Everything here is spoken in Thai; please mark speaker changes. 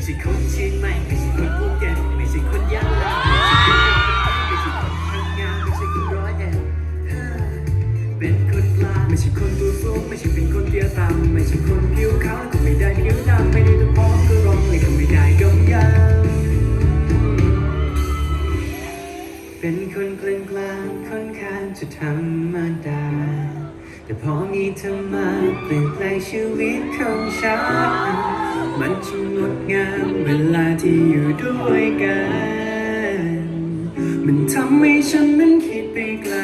Speaker 1: ไม่ใช่คนเชียงใหม่ไม่ใช่คนภูเก็ตไม่ใช่คนยะลาไม่ใช่คนพังงาไม่ใช่คนร้อยเอ็ดเป็นคนกลางไม่ใช่คนตัวสูงไม่ใช่เป็นคนเตี้ยต่ำไม่ใช่คนผิวขาวก็ไม่ได้ผิวดำไม่ได้ตัวพ้องก็ร้องเลยก็ไม่ได้ก็ยังเป็นคนกลางกลางคนข้างจะธรรมดา แต่พอมีธรรมะเปลี่ยนแปลงชีวิตของฉัน มันช่างงดงามเวลาที่อยู่ด้วยกัน มันทำให้ฉันนั้นคิดไปไกล